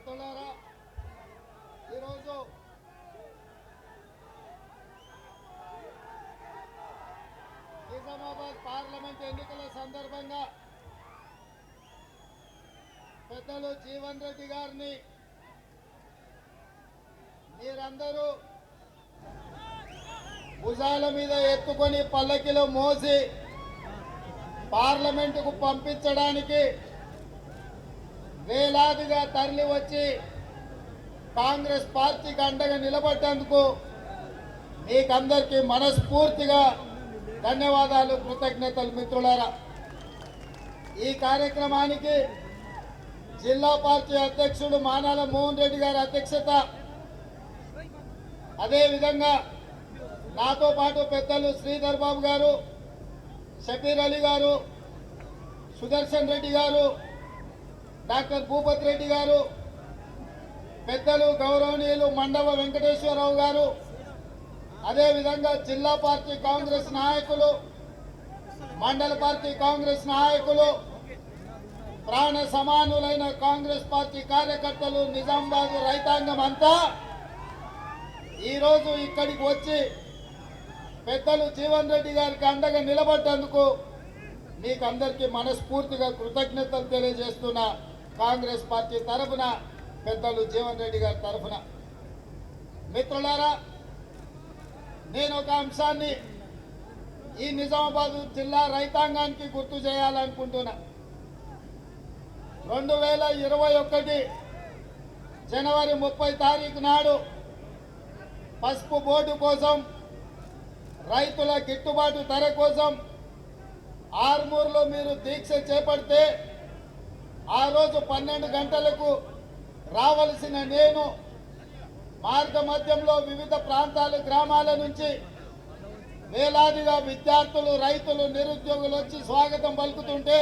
మిత్రులారా ఈరోజు నిజామాబాద్ పార్లమెంట్ ఎన్నికల సందర్భంగా పెద్దలు జీవన్ రెడ్డి గారిని మీరందరూ భుజాల మీద ఎత్తుకొని పల్లకిలో మోసి పార్లమెంటుకు పంపించడానికి వేలాదిగా తరలి వచ్చి కాంగ్రెస్ పార్టీకి అండగా నిలబడ్డందుకు మీకందరికీ మనస్ఫూర్తిగా ధన్యవాదాలు కృతజ్ఞతలు మిత్రులారా. ఈ కార్యక్రమానికి జిల్లా పార్టీ అధ్యక్షుడు మానాల మోహన్ రెడ్డి గారి అధ్యక్షత. అదేవిధంగా నాతో పాటు పెద్దలు శ్రీధర్ బాబు గారు షబీర్ అలీ గారు సుదర్శన్ రెడ్డి గారు డాక్టర్ భూపతి రెడ్డి గారు పెద్దలు గౌరవనీయులు మండవ వెంకటేశ్వరరావు గారు అదేవిధంగా జిల్లా పార్టీ కాంగ్రెస్ నాయకులు మండల పార్టీ కాంగ్రెస్ నాయకులు ప్రాణ సమానులైన కాంగ్రెస్ పార్టీ కార్యకర్తలు నిజామాబాద్ రైతాంగం అంతా ఈరోజు ఇక్కడికి వచ్చి పెద్దలు జీవన్ రెడ్డి గారికి అండగా నిలబడ్డందుకు మీకు అందరికీ మనస్ఫూర్తిగా కృతజ్ఞతలు తెలియజేస్తున్న. కాంగ్రెస్ పార్టీ తరఫున పెద్దలు జీవన్ రెడ్డి గారి తరఫున. మిత్రులారా నేను ఒక అంశాన్ని ఈ నిజామాబాద్ జిల్లా రైతాంగానికి గుర్తు చేయాలనుకుంటున్నా. రెండు వేల ఇరవై ఒకటి జనవరి ముప్పై తారీఖు నాడు పసుపు బోర్డు కోసం రైతుల గిట్టుబాటు ధర కోసం ఆర్మూర్లో మీరు దీక్ష చేపడితే ఆ రోజు పన్నెండు గంటలకు రావలసిన నేను మార్గ మధ్యంలో వివిధ ప్రాంతాలు గ్రామాల నుంచి వేలాదిగా విద్యార్థులు రైతులు నిరుద్యోగులు వచ్చి స్వాగతం పలుకుతుంటే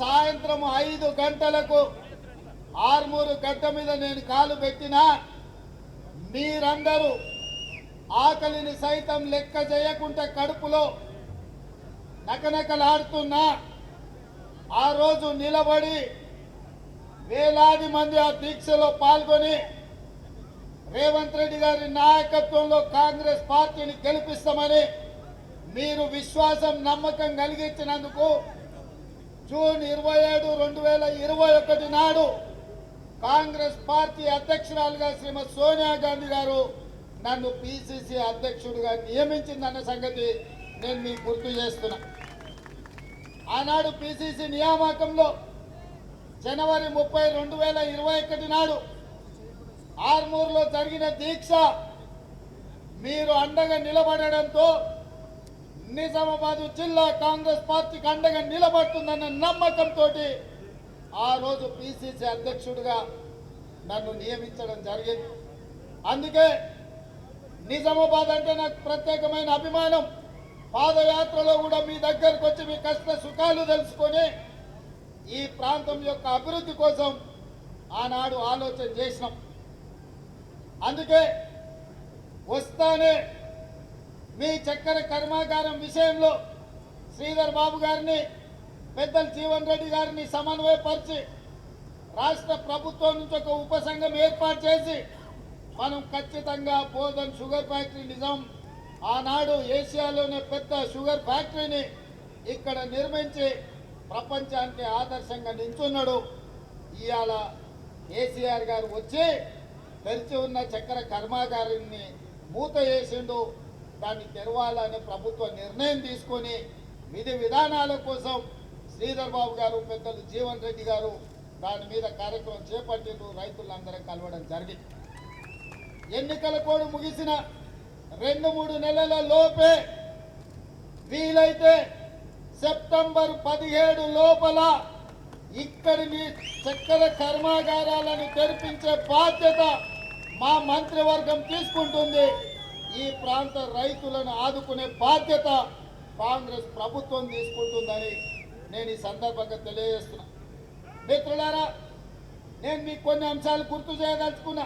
సాయంత్రం ఐదు గంటలకు ఆర్మూరు గడ్డ మీద నేను కాలు పెట్టినా మీరందరూ ఆకలిని సైతం లెక్క చేయకుండా కడుపులో నకనకలాడుతున్నా. ఆ రోజు నిలబడి వేలాది మంది ఆ దీక్షలో పాల్గొని రేవంత్ రెడ్డి గారి నాయకత్వంలో కాంగ్రెస్ పార్టీని గెలిపిస్తామని మీరు విశ్వాసం నమ్మకం కలిగించినందుకు జూన్ ఇరవై ఏడు రెండు వేల ఇరవై ఒకటి నాడు కాంగ్రెస్ పార్టీ అధ్యక్షురాలుగా శ్రీమతి సోనియా గాంధీ గారు నన్ను పిసిసి అధ్యక్షుడిగా నియమించిందన్న సంగతి నేను మీకు గుర్తు చేస్తున్నా. ఆనాడు పిసిసి నియామకంలో జనవరి ముప్పై రెండు వేల ఇరవై ఒకటి నాడు ఆర్మూర్లో జరిగిన దీక్ష మీరు అండగా నిలబడడంతో నిజామాబాద్ జిల్లా కాంగ్రెస్ పార్టీకి అండగా నిలబడుతుందన్న నమ్మకంతో ఆ రోజు పిసిసి అధ్యక్షుడిగా నన్ను నియమించడం జరిగింది. అందుకే నిజామాబాద్ అంటే నాకు ప్రత్యేకమైన అభిమానం. పాదయాత్రలో కూడా మీ దగ్గరకు వచ్చి మీ కష్ట సుఖాలు తెలుసుకొని ఈ ప్రాంతం యొక్క అభివృద్ధి కోసం ఆనాడు ఆలోచన చేసినాం. అందుకే వస్తానే మీ చక్కెర కర్మాగారం విషయంలో శ్రీధర్ బాబు గారిని పెద్దలు జీవన్ రెడ్డి గారిని సమన్వయపరిచి రాష్ట్ర ప్రభుత్వం నుంచి ఒక ఉపసంఘం ఏర్పాటు చేసి మనం ఖచ్చితంగా బోధన్ షుగర్ ఫ్యాక్టరీ నిజాం ఆనాడు ఏషియాలోనే పెద్ద షుగర్ ఫ్యాక్టరీని ఇక్కడ నిర్మించి ప్రపంచానికి ఆదర్శంగా నించున్నాడు. ఇవాళ కేసీఆర్ గారు వచ్చి తెరిచి ఉన్న చక్కెర కర్మాగారాన్ని మూత వేసిండు. దాన్ని తెరవాలని ప్రభుత్వ నిర్ణయం తీసుకొని విధి విధానాల కోసం శ్రీధర్ బాబు గారు పెద్దలు జీవన్ రెడ్డి గారు దాని మీద కార్యక్రమం చేపట్టిండు రైతులందరం కలవడం జరిగింది. ఎన్నికల కోడ్ ముగిసిన రెండు మూడు నెలల లోపే వీలైతే సెప్టెంబర్ పదిహేడు లోపల ఇక్కడిని చక్కెర కర్మాగారాలను తెరిపించే బాధ్యత మా మంత్రివర్గం తీసుకుంటుంది. ఈ ప్రాంత రైతులను ఆదుకునే బాధ్యత కాంగ్రెస్ ప్రభుత్వం తీసుకుంటుందని నేను ఈ సందర్భంగా తెలియజేస్తున్నా. మిత్రులారా నేను మీకు కొన్ని అంశాలు గుర్తు చేయదలుచుకున్నా.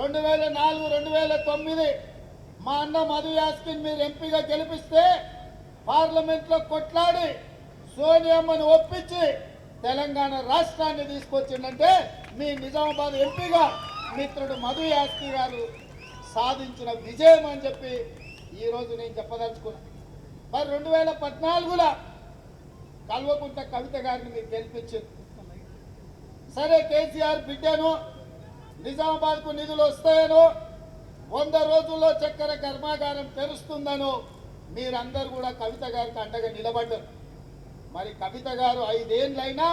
రెండు వేల నాలుగు రెండు వేల తొమ్మిది మా అన్న మధు యాస్కిన్ మీరు ఎంపీగా గెలిపిస్తే పార్లమెంట్లో కొట్లాడి సోనియమ్మను ఒప్పించి తెలంగాణ రాష్ట్రాన్ని తీసుకొచ్చిందంటే మీ నిజామాబాద్ ఎంపీగా మిత్రుడు మధు యాస్కి గారు సాధించిన విజయం అని చెప్పి ఈరోజు నేను చెప్పదలుచుకున్నా. మరి రెండు వేల పద్నాలుగులో కల్వకుంట కవిత గారిని మీరు గెలిపించింది సరే కేసీఆర్ బిడ్డను నిజామాబాద్కు నిధులు వస్తాయనో వంద రోజుల్లో చక్కెర కర్మాగారం తెరుస్తుందనో మీరందరూ కూడా కవిత గారికి అండగా నిలబడ్డారు. మరి కవిత గారు ఐదేళ్ళైనా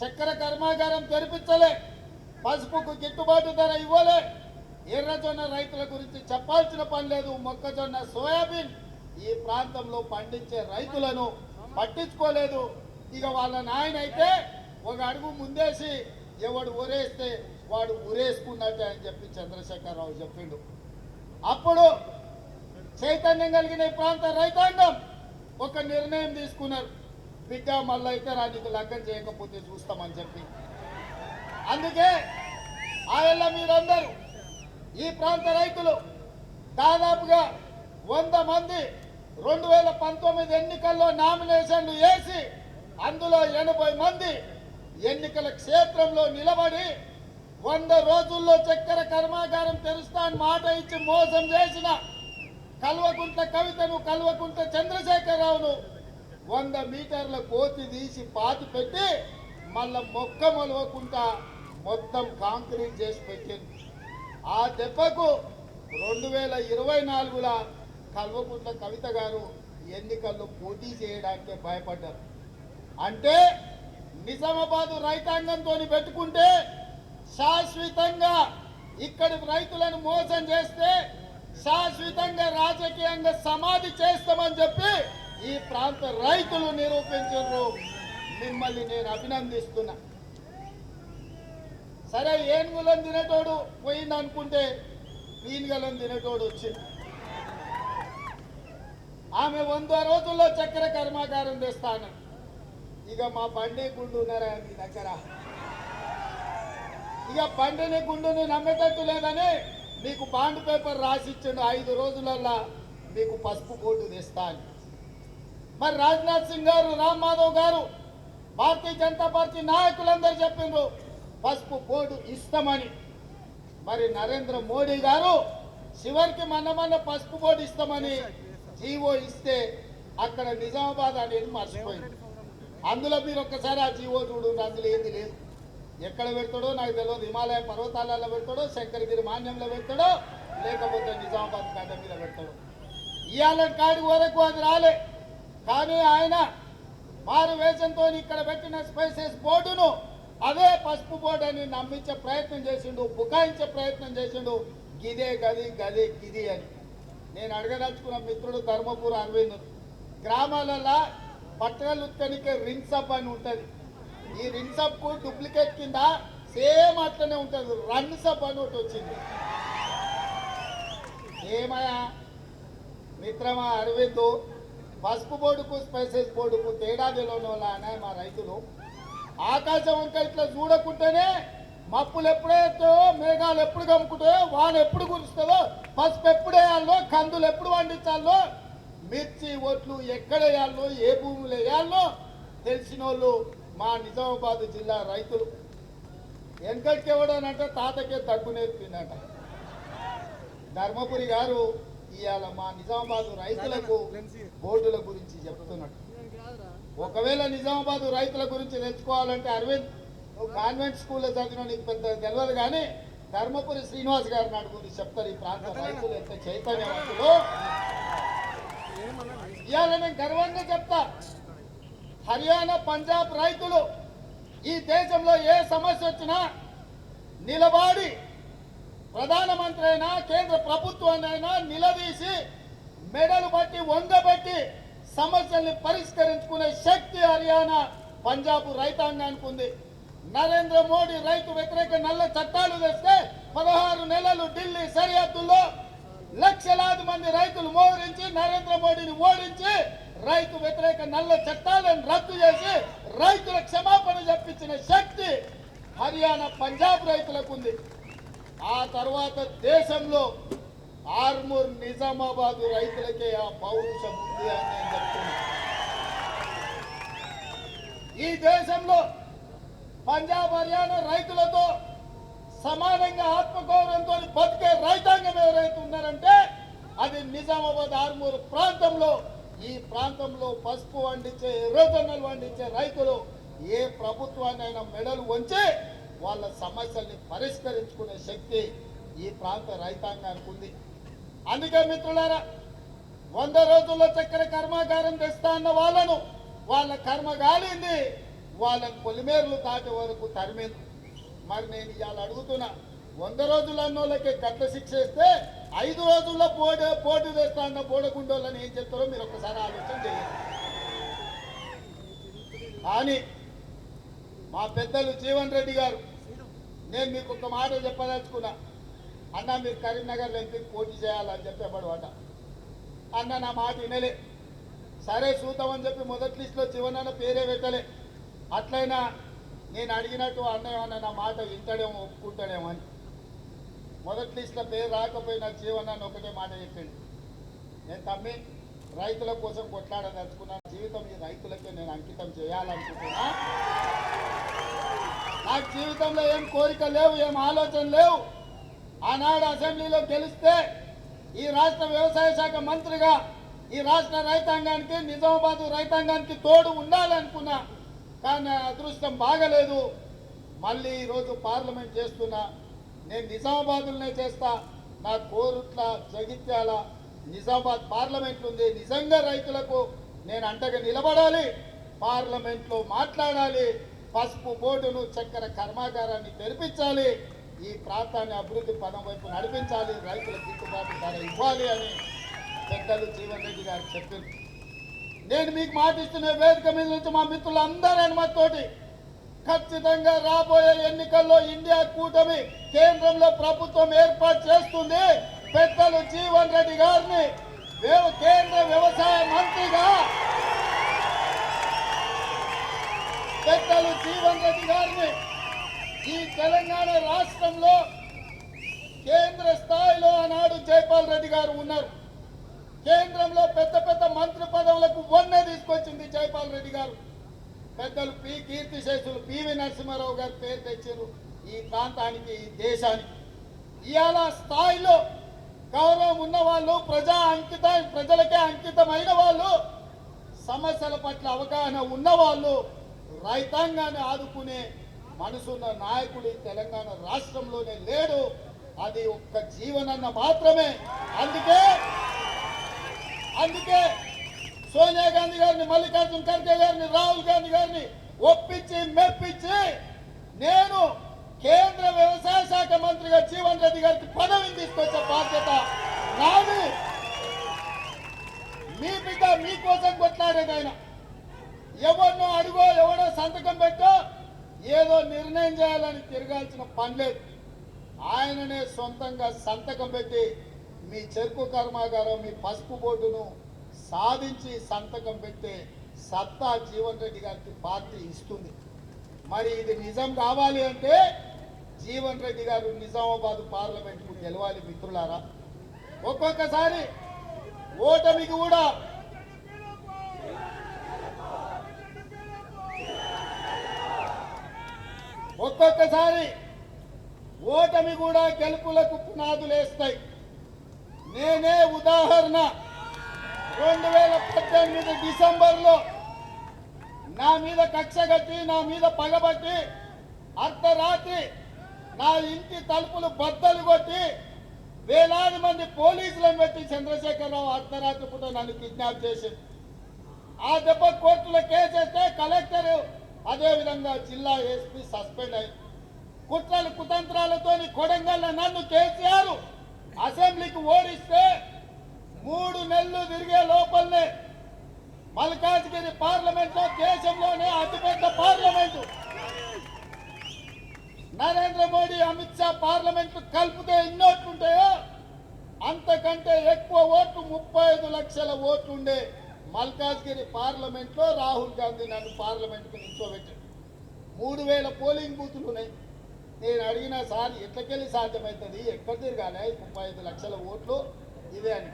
చక్కెర కర్మాగారం తెరిపించలే. పసుపుకు గిట్టుబాటు ధర ఇవ్వలే. ఎర్రజొన్న రైతుల గురించి చెప్పాల్సిన పని లేదు. మొక్కజొన్న సోయాబీన్ ఈ ప్రాంతంలో పండించే రైతులను పట్టించుకోలేదు. ఇక వాళ్ళ నాయన అయితే ఒక అడుగు ముందేసి ఎవడు ఊరేస్తే వాడు ఊరేసుకున్నట్టే అని చెప్పి చంద్రశేఖరరావు చెప్పిండు. అప్పుడు చైతన్యం కలిగిన ఈ ప్రాంత రైతాంగం ఒక నిర్ణయం తీసుకున్నారు. బిడ్డ మళ్ళీ అయితే రాజుకు లగ్గం చేయకపోతే చూస్తామని చెప్పి. అందుకే ఆయన మీరందరూ ఈ ప్రాంత రైతులు దాదాపుగా వంద మంది రెండు వేల పంతొమ్మిది ఎన్నికల్లో నామినేషన్లు వేసి అందులో ఎనభై మంది ఎన్నికల క్షేత్రంలో నిలబడి వంద రోజుల్లో చక్కెర కర్మాగారం తెరుస్తా అని మాట ఇచ్చి మోసం చేసిన కల్వకుంట్ల కవితను కల్వకుంట్ల చంద్రశేఖరరావును వంద మీటర్ల కోతి తీసి పాతి పెట్టి మళ్ళా మొక్క మొలవకుండా మొత్తం కాంక్రీట్ చేసి పెట్టింది. ఆ దెబ్బకు రెండు వేల ఇరవై నాలుగుల కల్వకుంట్ల కవిత గారు ఎన్నికల్లో పోటీ చేయడానికి భయపడ్డారు. అంటే నిజామాబాదు రైతాంగంతో పెట్టుకుంటే శాశ్వతంగా ఇక్కడి రైతులను మోసం చేస్తే శాశ్వతంగా రాజకీయంగా సమాధి చేస్తామని చెప్పి ఈ ప్రాంత రైతులు నిరూపించారు. మిమ్మల్ని నేను అభినందిస్తున్నా. సరే ఏనుగులను తినేటోడు పోయింది అనుకుంటే పీనుగలను తినేటోడు వచ్చింది ఆమె వంద రోజుల్లో చక్కెర కర్మాగారం తెస్తాను. ఇక మా బండి గుండు ఉన్నారా మీ దగ్గర? ఇక పండిని గుండుని నమ్మేటట్టు లేదని మీకు బాండ్ పేపర్ రాసిచ్చిండు ఐదు రోజులల్లా మీకు పసుపు బోర్డు తెస్తాను. మరి రాజ్నాథ్ సింగ్ గారు రామ్ మాధవ్ గారు భారతీయ జనతా పార్టీ నాయకులందరూ చెప్పిండ్రు పసుపు బోర్డు ఇస్తామని. మరి నరేంద్ర మోడీ గారు చివరికి మన మన పసుపు బోర్డు ఇస్తామని జీవో ఇస్తే అక్కడ నిజామాబాద్ అనేది మర్చిపోయింది. అందులో మీరు ఒక్కసారి ఆ జీవో చూడండి అందులో ఏంది లేదు. ఎక్కడ పెడతాడో నాకు తెలియదు హిమాలయ పర్వతాలలో పెడతాడో శంకరగిరి మాన్యంలో పెడతాడో లేకపోతే నిజామాబాద్ గడ్డ మీద పెడతాడో. ఇవాళ కాడి వరకు అది రాలే. కానీ ఆయన మారు వేషంతో ఇక్కడ పెట్టిన స్పైసెస్ బోర్డును అదే పసుపు బోర్డు అని నమ్మించే ప్రయత్నం చేసిండు బుకాయించే ప్రయత్నం చేసిండు. గిదే గది గదే గిది అని. నేను అడగదలుచుకున్న మిత్రుడు ధర్మపుర అరవింద్ గ్రామాలలో పట్టణాలు రింగ్స్ అప్ అని ఉంటుంది. ఈ రిన్సప్కు డూప్లికేట్ కింద సేమ్ అట్లనే ఉంటుంది. రన్సప్ అని ఒకటి వచ్చింది. ఏమయ్యా? మిత్రమా అరవింద్ పసుపు బోర్డుకు స్పైసెస్ బోర్డుకు తేడా అనే మా రైతులు. ఆకాశం వంక ఇట్లా చూడకుంటేనే మప్పులు ఎప్పుడైతే మేఘాలు ఎప్పుడు కమ్ముకుంటాయో వాన ఎప్పుడు కురుస్తుందో పసుపు ఎప్పుడు వేయాలో కందులు ఎప్పుడు పండించాలో మిర్చి ఒట్లు ఎక్కడ వేయాలో ఏ భూములు వేయాలో తెలిసిన వాళ్ళు మా నిజామాబాద్ జిల్లా రైతులు వెనకటికి ఎవడనంటే తాతకే తగ్గు నేర్పిందంట. ధర్మపురి గారు ఇవాళ మా నిజామాబాద్ రైతులకు బోర్డుల గురించి చెప్తున్నాడు ఒకవేళ నిజామాబాద్ రైతుల గురించి తెలుసుకోవాలంటే అరవింద్ కాన్వెంట్ స్కూల్లో చదివిన నీకు పెద్ద తెలియదు కానీ ధర్మపురి శ్రీనివాస్ గారిని అడుగుని చెప్తారు ఈ ప్రాంత రైతులు ఎంత చైతన్యవంతులు. ఇవాళ నేను గర్వంగా చెప్తా. హర్యానా పంజాబ్ రైతులు ఈ దేశంలో ఏ సమస్య వచ్చినా నిలబడి ప్రధానమంత్రి అయినా కేంద్ర ప్రభుత్వాన్ని అయినా నిలదీసి మెడలు బట్టి వంగబెట్టి సమస్యల్ని పరిష్కరించుకునే శక్తి హర్యానా పంజాబ్ రైతాంగానికి ఉంది. నరేంద్ర మోడీ రైతు వ్యతిరేక నల్ల చట్టాలు తెస్తే పదహారు నెలలు ఢిల్లీ సరిహద్దుల్లో లక్షలాది మంది రైతులు మోహరించి నరేంద్ర మోడీని ఓడించి రైతు వ్యతిరేక నల్ల చట్టాలను రద్దు చేసి రైతుల క్షమాపణ చెప్పించిన శక్తి హర్యానా పంజాబ్ రైతులకు ఉంది. ఆ తర్వాత దేశంలో ఆర్మూర్ నిజామాబాద్ రైతులకే ఆ పౌరుషం ఉంది అని నేను చెప్తున్నా. ఈ దేశంలో పంజాబ్ హర్యానా రైతులతో సమానంగా ఆత్మగౌరవంతో బతికే రైతాంగం ఎవరైతే ఉన్నారంటే అది నిజామాబాద్ ఆర్మూర్ ప్రాంతంలో ఈ ప్రాంతంలో పసుపు పండించే ఎర్రజొన్నలు పండించే రైతులు ఏ ప్రభుత్వాన్నైనా మెడలు వంచి వాళ్ళ సమస్యల్ని పరిష్కరించుకునే శక్తి ఈ ప్రాంత రైతాంగానికి ఉంది. అందుకే మిత్రులారా వంద రోజుల్లో చక్కెర కర్మాగారం తెస్తా అన్న వాళ్ళను వాళ్ళ కర్మ గాలింది వాళ్ళని పొలిమేర్లు దాటే వరకు తరిమింది. మరి నేను ఇవాళ అడుగుతున్నా వంద రోజులు అన్నోళ్ళకి గట్ల శిక్ష ఇస్తే ఐదు రోజుల్లో పోటీ పోటీ వేస్తా అన్న బోడగుండోళ్ళని ఏం చెప్తారో మీరు ఒక్కసారి ఆలోచన చేయండి. కానీ మా పెద్దలు జీవన్ రెడ్డి గారు నేను మీకు ఒక మాట చెప్పదలుచుకున్నా. అన్న మీరు కరీంనగర్ ఎంపీ పోటీ చేయాలని చెప్పేవాడు అట అన్న నా మాట వినలే. సరే చూద్దామని చెప్పి మొదటి లిస్టులో చివరన్న పేరే పెట్టలే. అట్లయినా నేను అడిగినట్టు అన్నయ్య అన్న నా మాట వింటాడేమో ఒప్పుకుంటాడేమో అని. మొదటి లిస్టులో పేరు రాకపోయినా జీవనాన్ని ఒకటే మాట చెప్పిండు. నేను తమ్మి రైతుల కోసం కొట్లాడదలుచుకున్నాను జీవితం ఈ రైతులకే నేను అంకితం చేయాలనుకుంటున్నా. నాకు జీవితంలో ఏం కోరిక లేవు ఏం ఆలోచన లేవు. ఆనాడు అసెంబ్లీలో గెలిస్తే ఈ రాష్ట్ర వ్యవసాయ శాఖ మంత్రిగా ఈ రాష్ట్ర రైతాంగానికి నిజామాబాద్ రైతాంగానికి తోడు ఉండాలనుకున్నా కానీ నా అదృష్టం బాగలేదు. మళ్ళీ ఈరోజు పార్లమెంట్ చేస్తున్నా నేను నిజామాబాద్లోనే చేస్తా. నా కోరుట్ల జగిత్యాల నిజామాబాద్ పార్లమెంట్ ఉంది. నిజంగా రైతులకు నేను అంటగా నిలబడాలి. పార్లమెంట్లో మాట్లాడాలి. పసుపు బోర్డును చక్కెర కర్మాగారాన్ని తెరిపించాలి. ఈ ప్రాంతాన్ని అభివృద్ధి పదం వైపు నడిపించాలి. రైతులకు గిట్టుబాటు ధర ఇవ్వాలి అని పెద్దలు జీవన్ రెడ్డి గారు చెప్పారు. నేను మీకు మాటిస్తున్న వేదిక మీద నుంచి మా మిత్రులందరి అనుమతితోటి ఖచ్చితంగా రాబోయే ఎన్నికల్లో ఇండియా కూటమి కేంద్రంలో ప్రభుత్వం ఏర్పాటు చేస్తుంది. పెద్దలు జీవన్ రెడ్డి గారిని కేంద్ర వ్యవసాయ మంత్రిగా పెద్దలు జీవన్ రెడ్డి గారిని ఈ తెలంగాణ రాష్ట్రంలో కేంద్ర స్థాయిలో ఆనాడు జైపాల్ రెడ్డి గారు ఉన్నారు. కేంద్రంలో పెద్ద పెద్ద మంత్రి పదవులకు వన్నే తీసుకొచ్చింది జైపాల్ రెడ్డి గారు. పెద్దలు పి కీర్తిశేషులు పివి నరసింహారావు గారు పేరు తెచ్చారు ఈ ప్రాంతానికి ఈ దేశానికి. ఇవాళ స్థాయిలో గౌరవం ఉన్న వాళ్ళు ప్రజా అంకిత ప్రజలకే అంకితమైన వాళ్ళు సమస్యల పట్ల అవగాహన ఉన్నవాళ్ళు రైతాంగాన్ని ఆదుకునే మనసున్న నాయకుడు తెలంగాణ రాష్ట్రంలోనే లేడు. అది ఒక్క జీవనన్న మాత్రమే. అందుకే అందుకే సోనియా గాంధీ గారిని మల్లికార్జున ఖర్గే గారిని రాహుల్ గాంధీ గారిని ఒప్పించి మెప్పించి నేను కేంద్ర వ్యవసాయ శాఖ మంత్రిగా జీవన్ రెడ్డి గారికి పదవిని తీసుకొచ్చే బాధ్యత నాది. మీ బిడ్డ మీకోసం కొట్లాడేది ఆయన ఎవరినో అడుగో ఎవడో సంతకం పెట్టో ఏదో నిర్ణయం చేయాలని తిరగాల్సిన పని లేదు. ఆయననే సొంతంగా సంతకం పెట్టి మీ చెరుకు కర్మాగారం మీ పసుపు బోర్డును సాధించి సంతకం పెట్టే సత్తా జీవన్ రెడ్డి గారికి పార్టీ ఇస్తుంది. మరి ఇది నిజం కావాలి అంటే జీవన్ రెడ్డి గారు నిజామాబాద్ పార్లమెంట్కు గెలవాలి మిత్రులారా? ఒక్కొక్కసారి ఓటమికి కూడా ఒక్కొక్కసారి ఓటమి కూడా గెలుపులకు పునాదులేస్తాయి. నేనే ఉదాహరణ. రెండు వేల పద్దెనిమిది డిసెంబర్లో నా మీద కక్ష కట్టి నా మీద పగబట్టి అర్ధరాత్రి నా ఇంటి తలుపులు బద్దలు కొట్టి వేలాది మంది పోలీసులను పెట్టి చంద్రశేఖరరావు అర్ధరాత్రి పూట నన్ను కిడ్నాప్ చేసింది ఆ దెబ్బ కోర్టులో కేసేస్తే కలెక్టర్ అదేవిధంగా జిల్లా ఎస్పీ సస్పెండ్ అయ్యి కుట్రలు కుతంత్రాలతో కొడంగల్లో నన్ను కేసీఆర్ అసెంబ్లీకి ఓడిస్తే మూడు నెలలు తిరిగే లోపలనే మల్కాజ్గిరి పార్లమెంట్లో దేశంలోనే అతిపెద్ద పార్లమెంటు. నరేంద్ర మోడీ అమిత్ షా పార్లమెంట్ కలిపితే ఎన్ని ఓట్లు ఉంటాయో అంతకంటే ఎక్కువ ఓట్లు ముప్పై ఐదు లక్షల ఓట్లు ఉండే మల్కాజ్గిరి పార్లమెంట్లో రాహుల్ గాంధీ నన్ను పార్లమెంట్కు నిల్చోబెట్టాడు. మూడు వేల పోలింగ్ బూతులు ఉన్నాయి నేను అడిగిన సార్ ఎట్లకెళ్ళి సాధ్యమవుతుంది ఎక్కడ తిరగాలి? ముప్పై ఐదు లక్షల ఓట్లు ఇదే అని.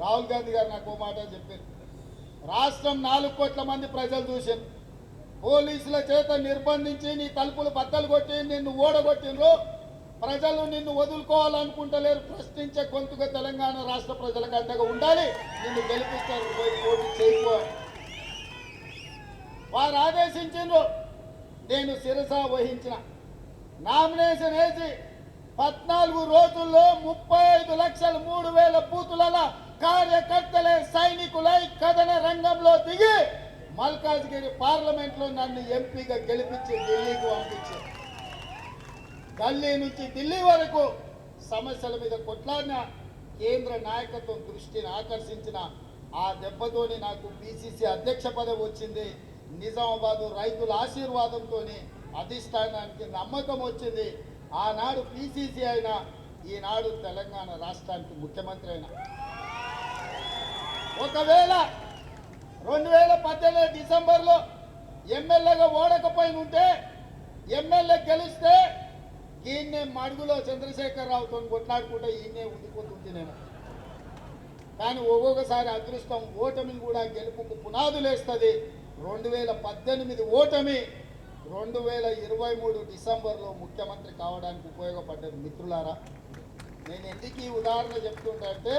రాహుల్ గాంధీ గారు నాకు మాట చెప్పారు. రాష్ట్రం నాలుగు కోట్ల మంది ప్రజలు చూశారు పోలీసుల చేత నిర్బంధించి నీ తలుపులు బద్దలు కొట్టి నిన్ను ఓడగొట్టినరు ప్రజలు నిన్ను వదులుకోవాలనుకుంటలేరు. ప్రశ్నించే గొంతుగా తెలంగాణ రాష్ట్ర ప్రజలకు అండగా ఉండాలి. నిన్ను గెలిపిస్తారు. పోయి పోటీ చేయకో వారు ఆదేశించిండ్రు. నేను శిరస వహించిన. నామినేషన్ వేసి పద్నాలుగు రోజుల్లో ముప్పై ఐదు లక్షల మూడు వేల బూతులలో కార్యకర్తలే సైనికులై కథన రంగంలో దిగి మల్కాజ్గిరి పార్లమెంట్లో నన్ను ఎంపీగా గెలిపించి ఢిల్లీకి పంపించారు. ఢిల్లీ నుంచి ఢిల్లీ వరకు సమస్యల మీద కొట్లాడిన కేంద్ర నాయకత్వం దృష్టిని ఆకర్షించిన ఆ దెబ్బతోని నాకు బీసీసీ అధ్యక్ష పదవి వచ్చింది. నిజామాబాదు రైతుల ఆశీర్వాదంతో అధిష్టానానికి నమ్మకం వచ్చింది. ఆనాడు పిసిసి అయినా ఈనాడు తెలంగాణ రాష్ట్రానికి ముఖ్యమంత్రి అయినా. ఒకవేళ రెండు వేల పద్దెనిమిది డిసెంబర్లో ఎమ్మెల్యేగా ఓడకపోయి ఉంటే ఎమ్మెల్యే గెలిస్తే ఈయన్నే మడుగులో చంద్రశేఖర్ రావుతో కొట్లాడుకుంటే ఈయనే ఉండిపోతుంది నేను. కానీ ఒక్కొక్కసారి అదృష్టం ఓటమిని కూడా గెలుపుకు పునాదులేస్తుంది. రెండు వేల పద్దెనిమిది ఓటమి రెండు వేల ఇరవై మూడు డిసెంబర్లో ముఖ్యమంత్రి కావడానికి ఉపయోగపడ్డది మిత్రులారా. నేను ఎందుకు ఈ ఉదాహరణ చెప్తుంటా అంటే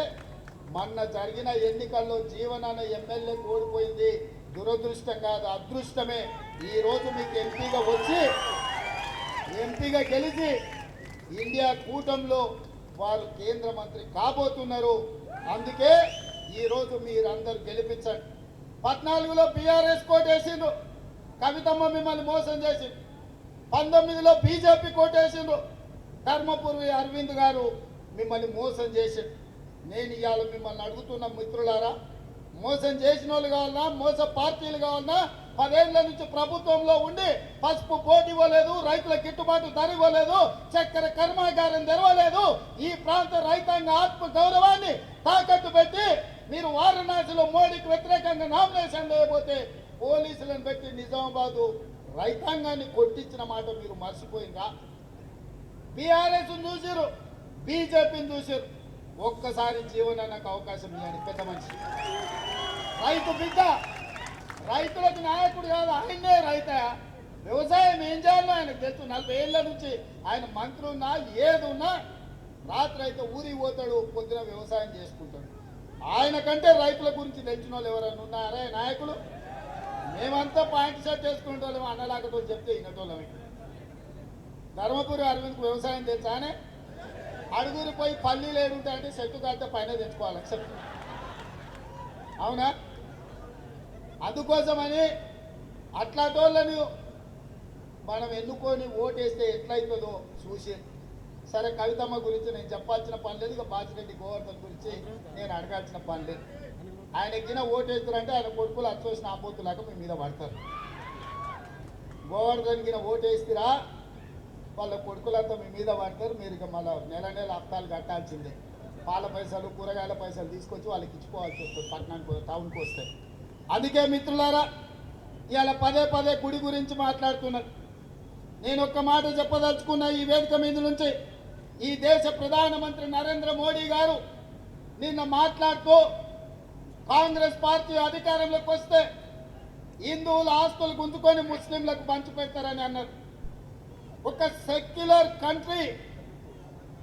మొన్న జరిగిన ఎన్నికల్లో జీవనాన్న ఎమ్మెల్యే ఓడిపోయింది దురదృష్టం కాదు అదృష్టమే. ఈ రోజు మీకు ఎంపీగా వచ్చి ఎంపీగా గెలిచి ఇండియా కూటమిలో వారు కేంద్ర మంత్రి కాబోతున్నారు. అందుకే ఈరోజు మీరందరూ గెలిపించండి. పద్నాలుగులో బీఆర్ఎస్ కోటేసిండ్రు కవితమ్మ మిమ్మల్ని మోసం చేసి పంతొమ్మిదిలో బీజేపీ కోటేసిండ్రు ధర్మపురి అరవింద్ గారు మిమ్మల్ని మోసం చేసిండు. నేను ఇవాళ మిమ్మల్ని అడుగుతున్న మిత్రులారా మోసం చేసిన వాళ్ళు కావాలన్నా మోస పార్టీలు కావాలన్నా పదేళ్ళ నుంచి ప్రభుత్వంలో ఉండి పసుపు పోటీ ఇవ్వలేదు రైతుల గిట్టుబాటు ధర ఇవ్వలేదు చక్కెర కర్మాగారం తెరవలేదు ఈ ప్రాంత రైతాంగ ఆత్మ గౌరవాన్ని తాకట్టు పెట్టి మీరు వారణాసిలో మోడీకి వ్యతిరేకంగా నామినేషన్ లేకపోతే పోలీసులను పెట్టి నిజామాబాదు రైతాంగాన్ని కొట్టించిన మాట మీరు మర్చిపోయిందా? బీఆర్ఎస్ చూసిరు బీజేపీని చూసిరు ఒక్కసారి జీవనానికి అవకాశం ఇవ్వండి పెద్ద మనిషి. రైతు బిడ్డ రైతులకు నాయకుడు కాదు ఆయనే రైత. వ్యవసాయం ఏం చేయాలో ఆయనకు తెలుసు. నలభై ఏళ్ళ నుంచి ఆయన మంత్రి ఉన్నా ఏది ఉన్నా రాత్రి అయితే ఊరికి పోతాడు పొద్దున వ్యవసాయం చేసుకుంటాడు. ఆయన కంటే రైతుల గురించి తెలిసిన వాళ్ళు ఎవరైనా ఉన్నారే? నాయకులు? మేమంతా పాయింట్ సెట్ చేసుకునే వాళ్ళం అన్నలాగటోళ్ళు చెప్తే వినటోళ్ళమే ధర్మపురి అరవింద్కు వ్యవసాయం తెలుసానే? అడుగురు పోయి పల్లీలు లేడుంటాయంటే చెట్టు కడితే పైన తెచ్చుకోవాలి చెట్టు అవునా? అందుకోసమని అట్లాంటోళ్ళని మనం ఎన్నుకొని ఓటేస్తే ఎట్లయితుందో చూసి. సరే కవితమ్మ గురించి నేను చెప్పాల్సిన పని లేదు ఇక బాచిరెడ్డి గోవర్ధన్ గురించి నేను అడగాల్సిన పని లేదు. ఆయన ఎక్కిన ఓటేస్తారంటే ఆయన కొడుకులు అచ్చోసిన ఆపోతులాగా మీ మీద పడతారు. గోవర్ధన్ గిన ఓటేస్తారా? వాళ్ళ కొడుకులతో మీ మీద పడతారు. మీరు ఇక మళ్ళీ నెల నెల హప్తాలు కట్టాల్సిందే. పాల పైసలు కూరగాయల పైసలు తీసుకొచ్చి వాళ్ళకి ఇచ్చుకోవాల్సి వస్తుంది. పట్టణానికి టౌన్కి వస్తే. అందుకే మిత్రులారా ఇవాళ పదే పదే గుడి గురించి మాట్లాడుతున్నారు నేను ఒక్క మాట చెప్పదలుచుకున్న ఈ వేదిక మీద నుంచి. ఈ దేశ ప్రధానమంత్రి నరేంద్ర మోడీ గారు నిన్న మాట్లాడుతూ కాంగ్రెస్ పార్టీ అధికారంలోకి వస్తే హిందువుల ఆస్తులు గుంజుకొని ముస్లింలకు పంచిపెడతారని అన్నారు. ఒక secular country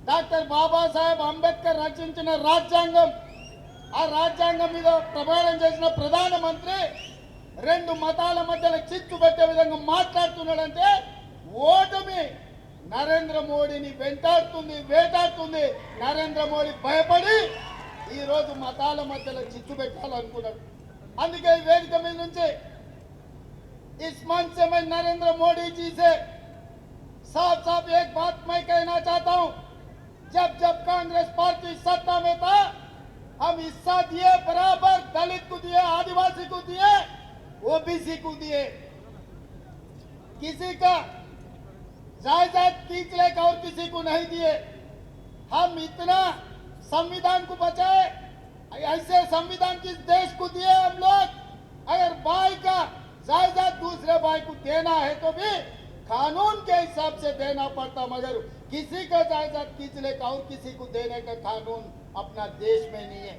doctor Babasaheb Ambedkar రచించిన రాజ్యాంగం. ఆ రాజ్యాంగం మీద ప్రమాణం చేసిన ప్రధానమంత్రి రెండు మతాల మధ్యలో చిచ్చు పెట్టే విధంగా మాట్లాడుతున్నాడంటే ఓటమి నరేంద్ర మోడీని వెంటాడుతుంది వేటాడుతుంది. నరేంద్ర మోడీ భయపడి ఈరోజు మతాల మధ్యలో చిచ్చు పెట్టాలనుకున్నాడు. అందుకే ఈ వేదిక మీద నుంచి ఇస్ మన్ నరేంద్ర మోడీ జీసే साफ़ साफ़ एक बात मैं कहना चाहता हूँ। जब जब कांग्रेस पार्टी सत्ता में था, हम हिस्सा दिए, बराबर दलित को दिए, आदिवासी को दिए ओबीसी को दिए। किसी का जायदाद खींच लेकर और किसी को नहीं दिए। हम इतना संविधान को बचाए, ऐसे संविधान किस देश को दिए हम लोग? अगर भाई का जायदाद दूसरे भाई को देना है तो भी कानून के हिसाब से देना पड़ता, मगर किसी का जायदाद खींच लेकर और किसी को देने का कानून अपना देश में नहीं है।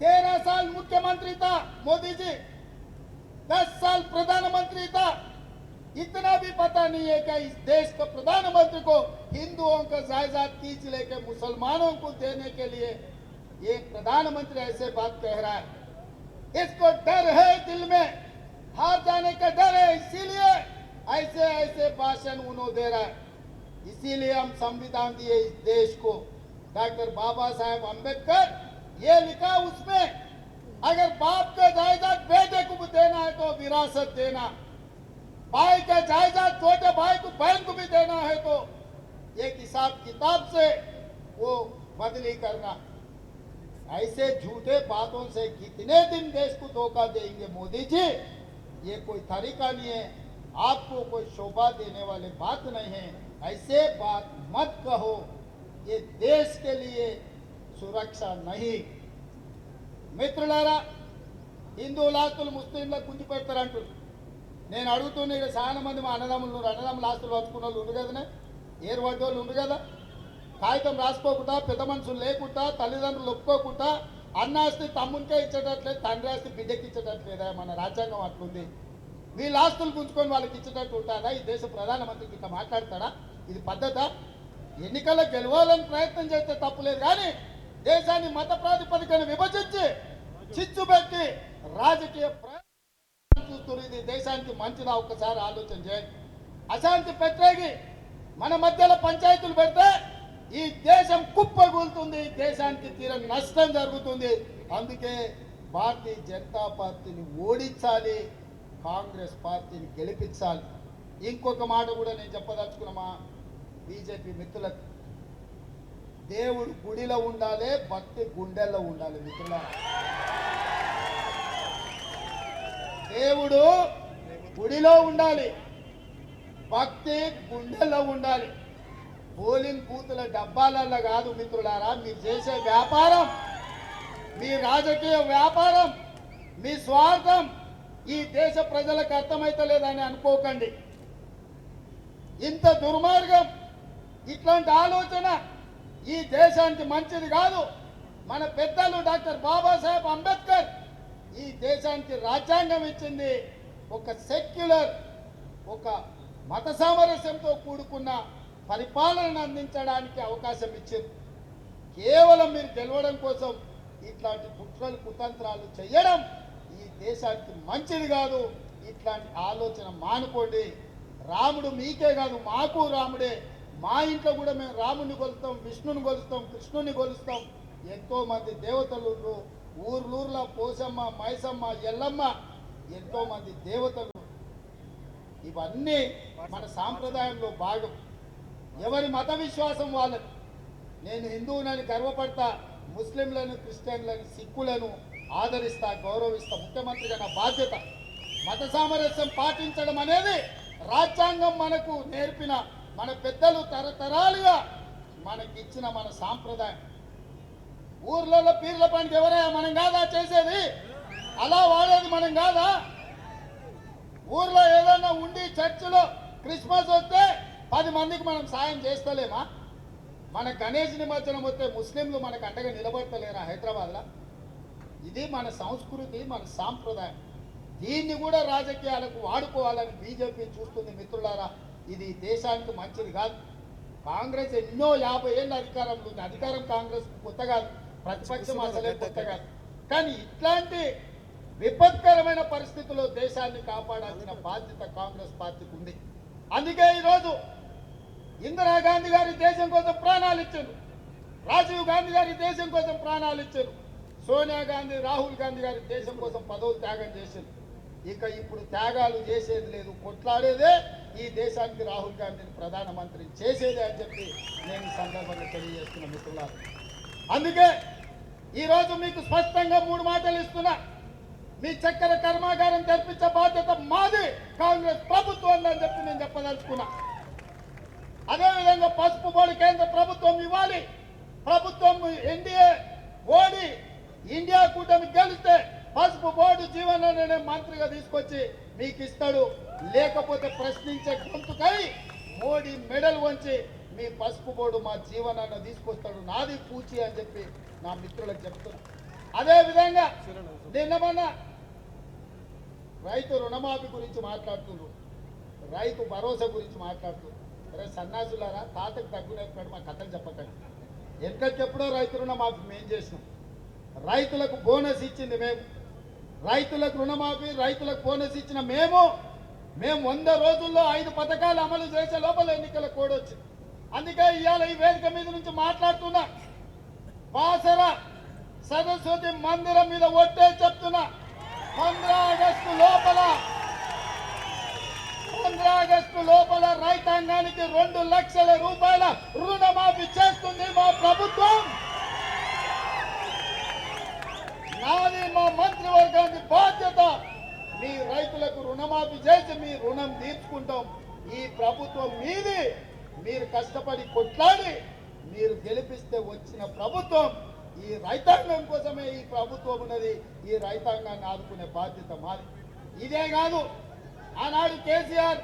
तेरह साल मुख्यमंत्री था मोदी जी, दस साल प्रधानमंत्री था। इतना भी पता नहीं है कि इस देश का प्रधानमंत्री को हिंदुओं का जायदाद खींच लेके मुसलमानों को देने के लिए ये प्रधानमंत्री ऐसे बात कह रहा है। इसको डर है दिल में, हार जाने का डर है, इसीलिए ऐसे ऐसे भाषण उन्होंने दे रहा है। इसीलिए हम संविधान दिए इस देश को। डॉक्टर बाबा साहेब अंबेडकर ये लिखा उसमें, अगर बाप का जायदाद बेटे को भी देना है तो विरासत देना। भाई का जायदाद छोटे भाई को, बहन को भी देना है तो एक हिसाब किताब से वो बदली करना। ऐसे झूठे बातों से कितने दिन देश को धोखा देंगे मोदी जी? ये कोई तरीका नहीं है। आपको कोई शोभा देने वाली बात नहीं है ऐसे बात मत कहो ये देश के लिए सुरक्षा नहीं మిత్రులారా హిందువుల ఆస్తులు ముస్లింలకు గుంజి పెడతారంటారు నేను అడుగుతున్న ఇక్కడ చాలా మంది మా అన్నదమ్ములు ఉన్నారు. అన్నదమ్ముల ఆస్తులు పట్టుకున్న వాళ్ళు ఉండు కదనే ఏరు పడ్డోళ్ళు ఉండు కదా కాగితం రాసుకోకుండా పెద్ద మనుషులు లేకుండా తల్లిదండ్రులు ఒప్పుకోకుండా అన్న ఆస్తి తమ్మునికే ఇచ్చేటట్లేదు తండ్రి ఆస్తి బిడ్డకి ఇచ్చేటట్లేదా మన రాజ్యాంగం అట్లుంది వీళ్ళ ఆస్తులు పుంజుకొని వాళ్ళకి ఇచ్చేటట్టు ఉంటుందా ఈ దేశ ప్రధానమంత్రికి ఇట్లా మాట్లాడతాడా? ఇది పద్ధత? ఎన్నికల్లో గెలవాలని ప్రయత్నం చేస్తే తప్పులేదు కానీ దేశాన్ని మత ప్రాతిపదికన విభజించి చిచ్చు పెట్టి రాజకీయ చూస్తున్న ఇది దేశానికి మంచిదా? ఒక్కసారి ఆలోచన చేయండి. అశాంతి పెట్టేగి మన మధ్యలో పంచాయతీలు పెడితే ఈ దేశం కుప్పగూలుతుంది దేశానికి తీర నష్టం జరుగుతుంది. అందుకే భారతీయ జనతా పార్టీని ఓడించాలి. కాంగ్రెస్ పార్టీని గెలిపించాలి. ఇంకొక మాట కూడా నేను చెప్పదలుచుకున్నామా? బీజేపీ మిత్రులకు. దేవుడు గుడిలో ఉండాలి భక్తి గుండెల్లో ఉండాలి మిత్రుల దేవుడు గుడిలో ఉండాలి భక్తి గుండెల్లో ఉండాలి. పోలింగ్ బూతుల డబ్బాలల్లో కాదు మిత్రులారా మీరు చేసే వ్యాపారం మీ రాజకీయ వ్యాపారం మీ స్వార్థం ఈ దేశ ప్రజలకు అర్థమైతలేదని అనుకోకండి. ఇంత దుర్మార్గం ఇట్లాంటి ఆలోచన ఈ దేశానికి మంచిది కాదు. మన పెద్దలు డాక్టర్ బాబాసాహెబ్ అంబేద్కర్ ఈ దేశానికి రాజ్యాంగం ఇచ్చింది. ఒక సెక్యులర్ ఒక మత సామరస్యంతో కూడుకున్న పరిపాలనను అందించడానికి అవకాశం ఇచ్చింది. కేవలం మీరు గెలవడం కోసం ఇట్లాంటి కుట్రలు కుతంత్రాలు చేయడం దేశానికి మంచిది కాదు. ఇట్లాంటి ఆలోచన మానుకోండి. రాముడు మీకే కాదు మాకు రాముడే. మా ఇంట్లో కూడా మేము రాముని కొలుస్తాం విష్ణుని కొలుస్తాం కృష్ణుని కొలుస్తాం. ఎంతో మంది దేవతలు ఉన్నారు. ఊర్లూర్ల పోసమ్మ మైసమ్మ ఎల్లమ్మ ఎంతో మంది దేవతలు. ఇవన్నీ మన సాంప్రదాయంలో భాగం. ఎవరి మత విశ్వాసం వాళ్ళకి నేను హిందువునని గర్వపడతా ముస్లింలను క్రిస్టియన్లను సిక్కులను ఆదరిస్తా గౌరవిస్తా ముఖ్యమంత్రిగా నా బాధ్యత. మత సామరస్యం పాటించడం అనేది రాజ్యాంగం మనకు నేర్పిన మన పెద్దలు తరతరాలుగా మనకిచ్చిన మన సాంప్రదాయం. ఊర్లలో పీర్ల పండుగ ఎవరైనా మనం కాదా చేసేది? అలా వాడేది మనం కాదా? ఊర్లో ఏదైనా ఉండి చర్చిలో క్రిస్మస్ వస్తే పది మందికి మనం సాయం చేస్తలేమా? మన గణేష్ నిమజ్జనం వస్తే ముస్లింలు మనకు అండగా నిలబడతలేరా హైదరాబాద్లో? ఇది మన సంస్కృతి మన సాంప్రదాయం. దీన్ని కూడా రాజకీయాలకు వాడుకోవాలని బీజేపీ చూస్తుంది మిత్రులారా. ఇది దేశానికి మంచిది కాదు. కాంగ్రెస్ ఎన్నో యాభై ఏళ్ళ అధికారంలో ఉంది. అధికారం కాంగ్రెస్ కొత్త కాదు. ప్రతిపక్షం అసలే కొత్త కాదు. కానీ ఇట్లాంటి విపత్కరమైన పరిస్థితుల్లో దేశాన్ని కాపాడాల్సిన బాధ్యత కాంగ్రెస్ పార్టీకి ఉంది. అందుకే ఈరోజు ఇందిరాగాంధీ గారి దేశం కోసం ప్రాణాలు ఇచ్చారు. రాజీవ్ గాంధీ గారి దేశం కోసం ప్రాణాలు ఇచ్చారు. సోనియా గాంధీ రాహుల్ గాంధీ గారి దేశం కోసం పదవులు త్యాగం చేసింది. ఇక ఇప్పుడు త్యాగాలు చేసేది లేదు కొట్లాడేదే ఈ దేశానికి రాహుల్ గాంధీని ప్రధానమంత్రి చేసేదే అని చెప్పి నేను ఈ సందర్భంగా తెలియజేస్తున్న మిత్రులారు. అందుకే ఈరోజు మీకు స్పష్టంగా మూడు మాటలు ఇస్తున్నా. మీ చక్కెర కర్మాగారం తెరిపించే బాధ్యత మాది కాంగ్రెస్ ప్రభుత్వం అని చెప్పి నేను చెప్పదలుచుకున్నా. అదేవిధంగా పసుపు బోర్డు కేంద్ర ప్రభుత్వం ఇవ్వాలి. ప్రభుత్వం ఎన్డీఏ ఓడి ఇండియా కూటమి గెలిస్తే పసుపు బోర్డు జీవన మంత్రిగా తీసుకొచ్చి మీకు ఇస్తాడు. లేకపోతే ప్రశ్నించే గొంతుకై మోడీ మెడల్ వంచి మీ పసుపు బోర్డు మా జీవనాన్ని తీసుకొస్తాడు. నాది పూచి అని చెప్పి నా మిత్రులకు చెప్తున్నా. అదే విధంగా నిన్నమన్న రైతు రుణమాఫీ గురించి మాట్లాడుతున్నారు రైతు భరోసా గురించి మాట్లాడుతున్నారు అరే సన్నాసులారా తాతకు తగ్గులేకపోయాడు మా కథలు చెప్పకండి. ఎక్కడికెప్పుడో రైతు రుణమాఫీ మేము చేసినాం. రైతులకు బోనస్ ఇచ్చింది మేము. రైతులకు రుణమాఫీ రైతులకు బోనస్ ఇచ్చిన మేము మేము వంద రోజుల్లో ఐదు పథకాలు అమలు చేసే లోపల ఎన్నికల కోడ్ వచ్చింది. అందుకే ఇవాళ ఈ వేదిక మీద నుంచి మాట్లాడుతున్నా. బాసర సరస్వతి మందిరం మీద ఒట్టే చెప్తున్నా. పంద్రా ఆగస్టు లోపల పంద్రా ఆగస్టు లోపల రైతాంగానికి రెండు లక్షల రూపాయల రుణమాఫీ చేస్తుంది మా ప్రభుత్వం. నాది మా మంత్రివర్గానికి బాధ్యత. మీ రైతులకు రుణమాఫీ చేసి మీ రుణం తీర్చుకుంటాం. ఈ ప్రభుత్వం మీది. మీరు కష్టపడి కొట్లాడి మీరు గెలిపిస్తే వచ్చిన ప్రభుత్వం ఈ రైతాంగం కోసమే ఈ ప్రభుత్వం ఉన్నది. ఈ రైతాంగాన్ని ఆదుకునే బాధ్యత మాది. ఇదే కాదు ఆనాడు కేసీఆర్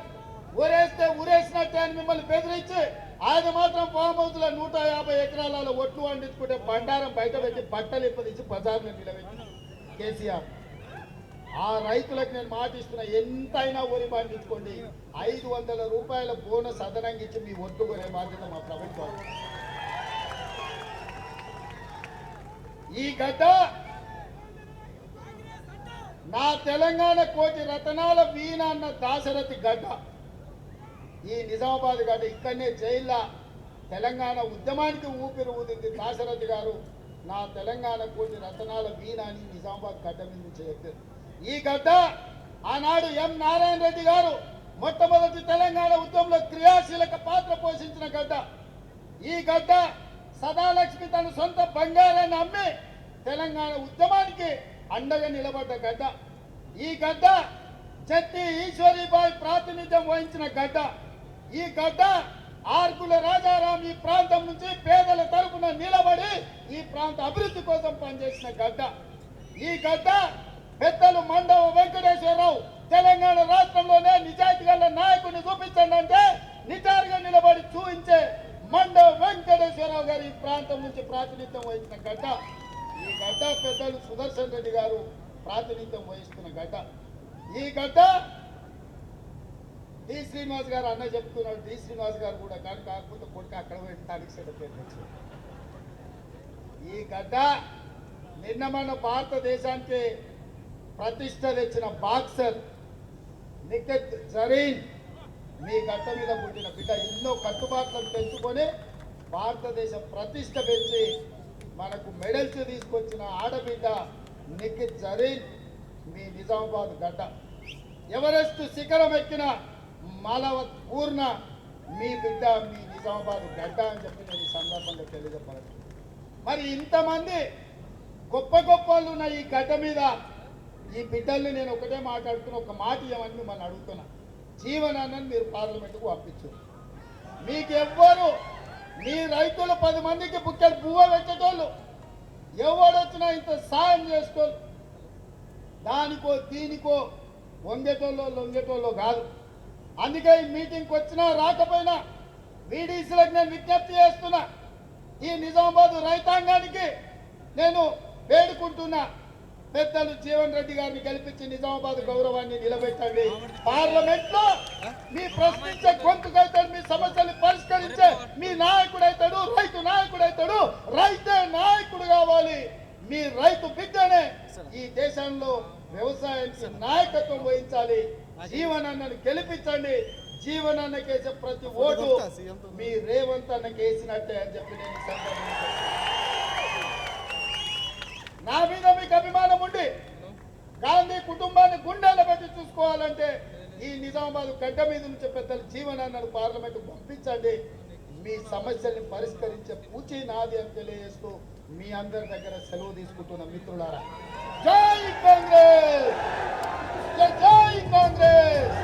ఊరేస్తే ఊరేసినట్టే అని మిమ్మల్ని బెదిరించి ఆయన మాత్రం పామౌతుల నూట యాభై ఎకరాలలో ఒట్లు వండించుకుంటే బండారం బయట పెట్టి బట్టలు ఇప్పదించి బజార్లో నిలబెట్టి. కేసీఆర్ ఆ రైతులకు నేను మాటిస్తున్నా ఎంతైనా వరి పండించుకోండి. ఐదు వందల రూపాయల బోనస్ అదనంగా ఇచ్చి మీ ఒట్టు కొనే బాధ్యత మా ప్రభుత్వం. ఈ గడ్డ నా తెలంగాణ కోటి రతనాల వీణ అన్న దాశరథి గడ్డ. ఈ నిజామాబాద్ గడ్డ ఇక్కడనే జైల్లో తెలంగాణ ఉద్యమానికి ఊపిరి ఊదింది దాశరథి గారు. నా తెలంగాణ కోటి రతనాల వీణ అని నిజామాబాద్ గడ్డ మీద చేయలేదు ఈ గడ్డ ఆనాడు ఎం నారాయణ రెడ్డి గారు మొట్టమొదటి తెలంగాణ ఉద్యమంలో క్రియాశీలక పాత్ర పోషించిన గడ్డ. ఈ గడ్డ సదాలక్ష్మి తన సొంత బంగారాన్ని అమ్మి తెలంగాణ ఉద్యమానికి అండగా నిలబడ్డ గడ్డ. ఈ గడ్డ చెట్టి ఈశ్వరీబాయి ప్రాతినిధ్యం వహించిన గడ్డ. ఈ గడ్డ ఆర్కుల రాజారాం ఈ ప్రాంతం నుంచి పేదల తరపున నిలబడి ఈ ప్రాంత అభివృద్ధి కోసం పనిచేసిన గడ్డ. ఈ గడ్డ పెద్దలు మండవ వెంకటేశ్వరరావు తెలంగాణ రాష్ట్రంలోనే నిజాయితీ గల నాయకుడిని చూపించండి అంటే నిటారుగా నిలబడి చూపించే మండవ వెంకటేశ్వరరావు గారు ఈ ప్రాంతం నుంచి ప్రాతినిధ్యం వహించిన గడ్డ. ఈ గడ్డ పెద్దలు సుదర్శన్ రెడ్డి గారు ప్రాతినిధ్యం వహిస్తున్న గడ్డ. ఈ గడ్డ డి శ్రీనివాస్ గారు అన్న చెప్తున్నాడు డి శ్రీనివాస్ గారు కూడా కానీ కాకపోతే కొడుకు అక్కడ పోయి తానికి ఈ గడ్డ నిన్న మన భారతదేశానికి ప్రతిష్ట తెచ్చిన బాక్సర్ నిఖత్ జరీన్ మీ గడ్డ మీద పుట్టిన బిడ్డ ఎన్నో కట్టుబాట్లను పెంచుకొని భారతదేశ ప్రతిష్ట పెంచి మనకు మెడల్స్ తీసుకొచ్చిన ఆడబిడ్డ నిఖిత్ జరీన్ మీ నిజామాబాద్ గడ్డ. ఎవరెస్ట్ శిఖరం ఎక్కిన మాలవత్ పూర్ణ మీ బిడ్డ మీ నిజామాబాద్ గడ్డ అని చెప్పి నేను ఈ సందర్భంగా తెలియజెప్పాలి మరి ఇంతమంది గొప్ప గొప్ప వాళ్ళు ఉన్న ఈ గడ్డ మీద ఈ బిడ్డల్ని నేను ఒకటే మాట్లాడుతున్న ఒక మాట ఇవ్వమని మిమ్మల్ని అడుగుతున్నా. జీవనాన్ని మీరు పార్లమెంటుకు పంపించారు. మీకెవ్వరు మీ రైతులు పది మందికి బుక్కలు బువ్వ పెట్టేటోళ్ళు ఎవడొచ్చినా ఇంత సాయం చేసుకోరు దానికో దీనికో వంగేటోళ్ళు లొంగేటోళ్ళు కాదు. అందుకే ఈ మీటింగ్కి వచ్చినా రాకపోయినా వీడీసీలకు నేను విజ్ఞప్తి చేస్తున్నా. ఈ నిజామాబాద్ రైతాంగానికి నేను వేడుకుంటున్నా. పెద్దలు జీవన్ రెడ్డి గారిని గెలిపించి నిజామాబాద్ గౌరవాన్ని నిలబెట్టండి. పార్లమెంట్లో మీ ప్రశ్నించే గొంతుకైతాడు మీ సమస్యలు పరిష్కరించే మీ నాయకుడు అవుతాడు రైతు నాయకుడు అవుతాడు రైతే నాయకుడు కావాలి. మీ రైతు బిడ్డనే ఈ దేశంలో వ్యవసాయానికి నాయకత్వం వహించాలి. జీవనన్నను గెలిపించండి. జీవనన్న కేసే ప్రతి ఓటు మీ రేవంత్ అన్న కేసినట్టే అని చెప్పి నేను. నా మీద మీకు అభిమానం ఉండి గాంధీ కుటుంబాన్ని గుండెల్లో పెట్టి చూసుకోవాలంటే ఈ నిజామాబాద్ గడ్డ మీద నుంచి పెద్దలు జీవనాన్నను పార్లమెంట్ పంపించండి. మీ సమస్యల్ని పరిష్కరించే పూచి నాది అని తెలియజేస్తూ మీ అందరి దగ్గర సెలవు తీసుకుంటున్న మిత్రులారా జై కాంగ్రెస్! జై కాంగ్రెస్!